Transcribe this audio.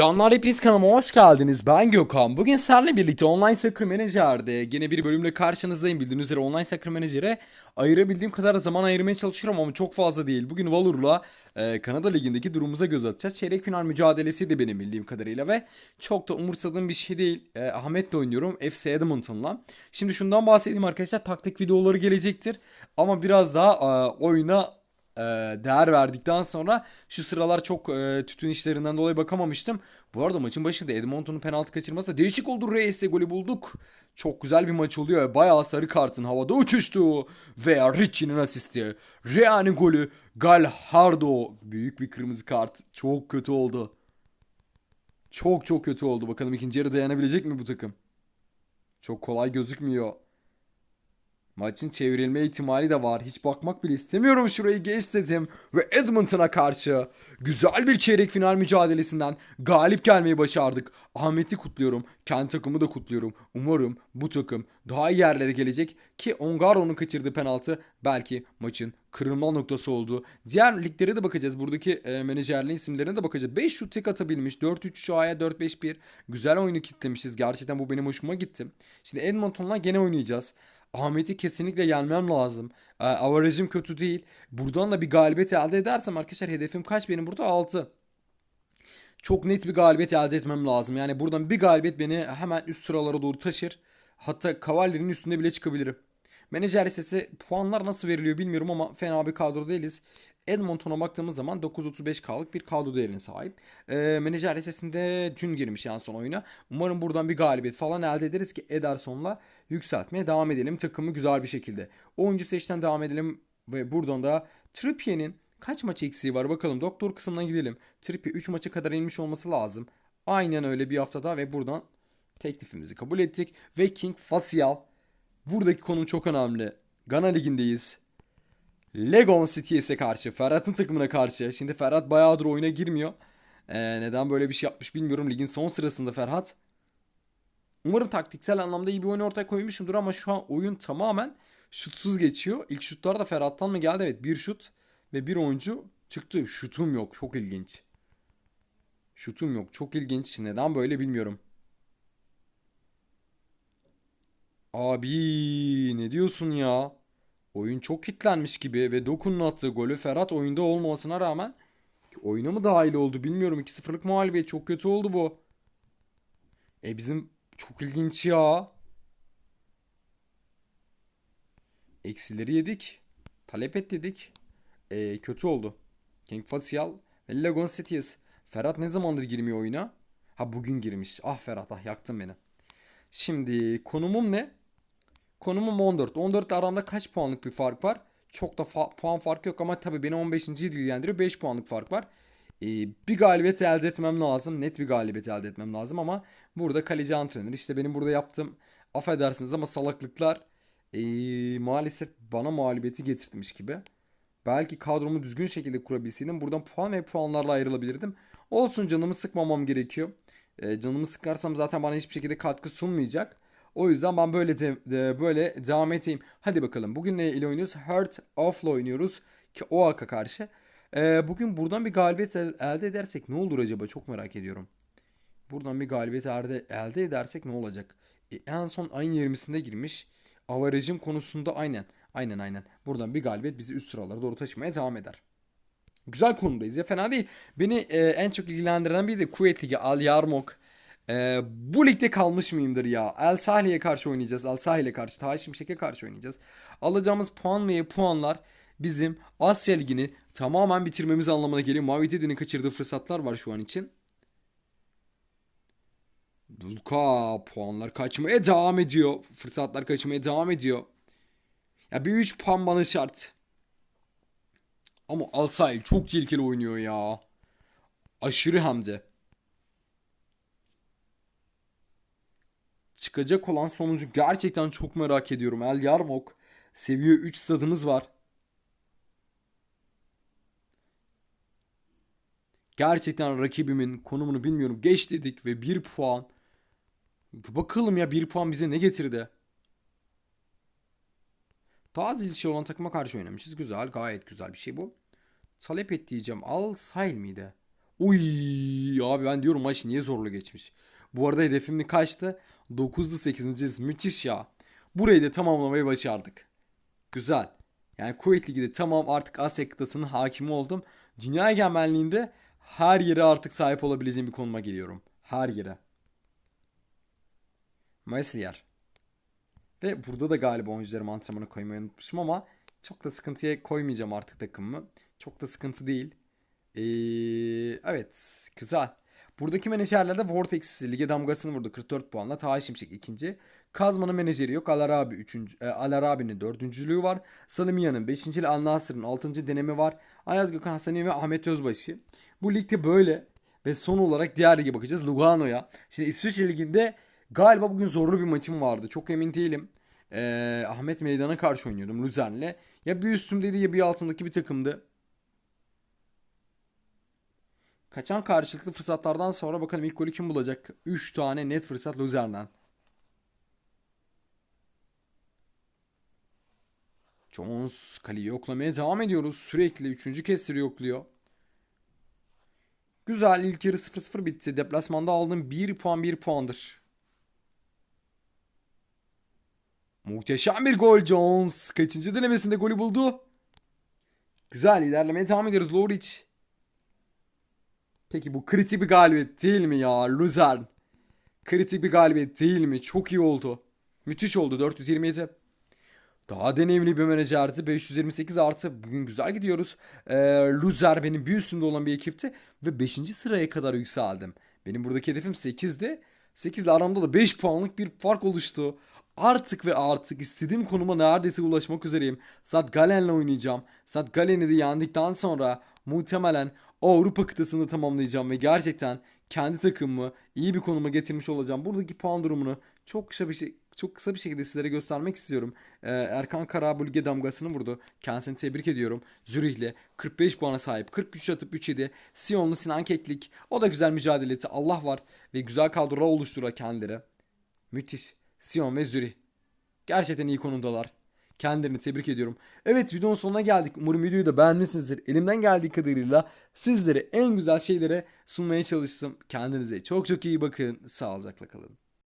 Canlar hepiniz kanalıma hoş geldiniz. Ben Gökhan. Bugün seninle birlikte Online Soccer Manager'de yine bir bölümle karşınızdayım. Bildiğiniz üzere Online Soccer Manager'e ayırabildiğim kadar zaman ayırmaya çalışıyorum ama çok fazla değil. Bugün Valor'la e, Kanada Ligi'ndeki durumumuza göz atacağız. Çeyrek final mücadelesi de benim bildiğim kadarıyla ve çok da umursadığım bir şey değil. E, Ahmet'le oynuyorum FC Edmonton'la. Şimdi şundan bahsedeyim arkadaşlar. Taktik videoları gelecektir. Ama biraz daha e, oyuna e, değer verdikten sonra şu sıralar çok e, tütün işlerinden dolayı bakamamıştım. Bu arada maçın başında Edmonton'un penaltı kaçırması da değişik oldu. Reis'te golü bulduk. Çok güzel bir maç oluyor. Bayağı sarı kartın havada uçuştu. Veya Richie'nin asisti. Rea'nın golü. Galhardo. Büyük bir kırmızı kart. Çok kötü oldu. Çok çok kötü oldu. Bakalım ikinci yarı dayanabilecek mi bu takım? Çok kolay gözükmüyor. Maçın çevrilme ihtimali de var. Hiç bakmak bile istemiyorum şurayı geç dedim. Ve Edmonton'a karşı güzel bir çeyrek final mücadelesinden galip gelmeyi başardık. Ahmet'i kutluyorum. Kendi takımı da kutluyorum. Umarım bu takım daha iyi yerlere gelecek ki Ongaro'nun kaçırdığı penaltı belki maçın kırılma noktası oldu. Diğer liglere de bakacağız. Buradaki e, menajerliğin isimlerine de bakacağız. 5 şut tek atabilmiş. 4-3 A'ya 4-5-1. Güzel oyunu kitlemişiz. Gerçekten bu benim hoşuma gitti. Şimdi Edmonton'la gene oynayacağız. Ahmet'i kesinlikle yenmem lazım. E, avarajım kötü değil. Buradan da bir galibiyet elde edersem arkadaşlar hedefim kaç benim burada? 6. Çok net bir galibiyet elde etmem lazım. Yani buradan bir galibiyet beni hemen üst sıralara doğru taşır. Hatta Cavalier'in üstünde bile çıkabilirim. Menajer listesi puanlar nasıl veriliyor bilmiyorum ama fena bir kadro değiliz. Edmonton'a baktığımız zaman 935K'lık bir kadro değerine sahip. E, menajer listesinde dün girmiş yani son oyuna. Umarım buradan bir galibiyet falan elde ederiz ki Ederson'la yükseltmeye devam edelim takımı güzel bir şekilde. Oyuncu seçten devam edelim ve buradan da Trippier'in kaç maç eksiği var bakalım. Doktor kısmına gidelim. Trippier 3 maça kadar inmiş olması lazım. Aynen öyle bir haftada ve buradan teklifimizi kabul ettik. Ve King Facial Buradaki konum çok önemli. Gana Ligi'ndeyiz. Legon City'ye karşı, Ferhat'ın takımına karşı. Şimdi Ferhat bayağıdır oyuna girmiyor. Ee, neden böyle bir şey yapmış bilmiyorum. Ligin son sırasında Ferhat. Umarım taktiksel anlamda iyi bir oyun ortaya koymuşumdur ama şu an oyun tamamen şutsuz geçiyor. İlk şutlar da Ferhat'tan mı geldi? Evet bir şut ve bir oyuncu çıktı. Şutum yok. Çok ilginç. Şutum yok. Çok ilginç. Neden böyle bilmiyorum. Abi ne diyorsun ya? Oyun çok kitlenmiş gibi ve Doku'nun attığı golü Ferhat oyunda olmamasına rağmen oyuna mı dahil oldu bilmiyorum. 2-0'lık mağlubiyet çok kötü oldu bu. E bizim çok ilginç ya. Eksileri yedik. Talep et dedik. E, kötü oldu. King Facial ve Legon Cities. Ferhat ne zamandır girmiyor oyuna? Ha bugün girmiş. Ah Ferhat ah yaktın beni. Şimdi konumum ne? Konumum 14. 14 ile aramda kaç puanlık bir fark var? Çok da fa- puan farkı yok ama tabii beni 15. ilgilendiriyor. 5 puanlık fark var. Ee, bir galibiyet elde etmem lazım. Net bir galibiyet elde etmem lazım ama burada kaleci antrenör. İşte benim burada yaptığım affedersiniz ama salaklıklar ee, maalesef bana mağlubiyeti getirtmiş gibi. Belki kadromu düzgün şekilde kurabilseydim buradan puan ve puanlarla ayrılabilirdim. Olsun canımı sıkmamam gerekiyor. Ee, canımı sıkarsam zaten bana hiçbir şekilde katkı sunmayacak. O yüzden ben böyle de, de, böyle devam edeyim. Hadi bakalım. Bugün ne ile oynuyoruz? Hurt Off'la oynuyoruz ki OAK'a karşı. Ee, bugün buradan bir galibiyet el, elde edersek ne olur acaba? Çok merak ediyorum. Buradan bir galibiyet elde, elde edersek ne olacak? E, en son ayın 20'sinde girmiş. Avarajım konusunda aynen. Aynen aynen. Buradan bir galibiyet bizi üst sıralara doğru taşımaya devam eder. Güzel konumdayız ya fena değil. Beni e, en çok ilgilendiren bir de Kuveyt Ligi Al Yarmouk. Ee, bu ligde kalmış mıyımdır ya? El Sahli'ye karşı oynayacağız. El Sahil'e karşı. Taha Şimşek'e karşı oynayacağız. Alacağımız puan ve puanlar bizim Asya Ligi'ni tamamen bitirmemiz anlamına geliyor. Mavi Dedi'nin kaçırdığı fırsatlar var şu an için. Dulka puanlar kaçmaya devam ediyor. Fırsatlar kaçmaya devam ediyor. Ya bir 3 puan bana şart. Ama Al Sahil çok tehlikeli oynuyor ya. Aşırı hem de. Çıkacak olan sonucu gerçekten çok merak ediyorum. El Yarmok seviye 3 stadımız var. Gerçekten rakibimin konumunu bilmiyorum. Geç dedik ve 1 puan. Bakalım ya 1 puan bize ne getirdi? Daha zilişi olan takıma karşı oynamışız. Güzel. Gayet güzel bir şey bu. Talep et diyeceğim. Al Sahil miydi? Uy abi ben diyorum maç niye zorlu geçmiş. Bu arada hedefim kaçtı? 9'lu 8. Müthiş ya. Burayı da tamamlamayı başardık. Güzel. Yani Kuveyt Ligi'de tamam artık Asya kıtasının hakimi oldum. Dünya egemenliğinde her yere artık sahip olabileceğim bir konuma geliyorum. Her yere. Meslier. Ve burada da galiba oyuncularımı antrenmana koymayı unutmuşum ama çok da sıkıntıya koymayacağım artık takımımı. Çok da sıkıntı değil. Ee, evet güzel. Buradaki menajerlerde Vortex lige damgasını vurdu 44 puanla. Taha Şimşek ikinci. Kazman'ın menajeri yok. Alarabi üçüncü. E, Alarabi'nin dördüncülüğü var. Salimiye'nin beşinci. Al Nasır'ın altıncı denemi var. Ayaz Gökhan Hasani ve Ahmet Özbaşı. Bu ligde böyle. Ve son olarak diğer lige bakacağız. Lugano'ya. Şimdi İsviçre Ligi'nde galiba bugün zorlu bir maçım vardı. Çok emin değilim. Ee, Ahmet Meydan'a karşı oynuyordum Luzern'le. Ya bir üstümdeydi ya bir altımdaki bir takımdı. Kaçan karşılıklı fırsatlardan sonra bakalım ilk golü kim bulacak? 3 tane net fırsat Luzern'den. Jones kaleyi yoklamaya devam ediyoruz. Sürekli üçüncü kez yokluyor. Güzel ilk yarı 0-0 bitti. Deplasmanda aldığım 1 puan 1 puandır. Muhteşem bir gol Jones. Kaçıncı denemesinde golü buldu? Güzel ilerlemeye devam ediyoruz. Loric. Peki bu kritik bir galibiyet değil mi ya Luzern? Kritik bir galibiyet değil mi? Çok iyi oldu. Müthiş oldu 427. Daha deneyimli bir menajerdi. 528 artı. Bugün güzel gidiyoruz. Ee, Luzer benim bir üstümde olan bir ekipti. Ve 5. sıraya kadar yükseldim. Benim buradaki hedefim 8'di. 8 ile aramda da 5 puanlık bir fark oluştu. Artık ve artık istediğim konuma neredeyse ulaşmak üzereyim. Sad Galen'le oynayacağım. Sad Galen'i de yendikten sonra muhtemelen Avrupa kıtasını tamamlayacağım ve gerçekten kendi takımımı iyi bir konuma getirmiş olacağım. Buradaki puan durumunu çok kısa bir şey çok kısa bir şekilde sizlere göstermek istiyorum. Ee, Erkan Kara bu lige damgasını vurdu. Kendisini tebrik ediyorum. Zürih'le 45 puana sahip. 43 atıp 3 yedi. Sion'lu Sinan Keklik. O da güzel mücadele etti. Allah var. Ve güzel kadrolar oluşturuyor kendileri. Müthiş. Sion ve Zürih. Gerçekten iyi konumdalar. Kendilerini tebrik ediyorum. Evet videonun sonuna geldik. Umarım videoyu da beğenmişsinizdir. Elimden geldiği kadarıyla sizlere en güzel şeylere sunmaya çalıştım. Kendinize çok çok iyi bakın. Sağlıcakla kalın.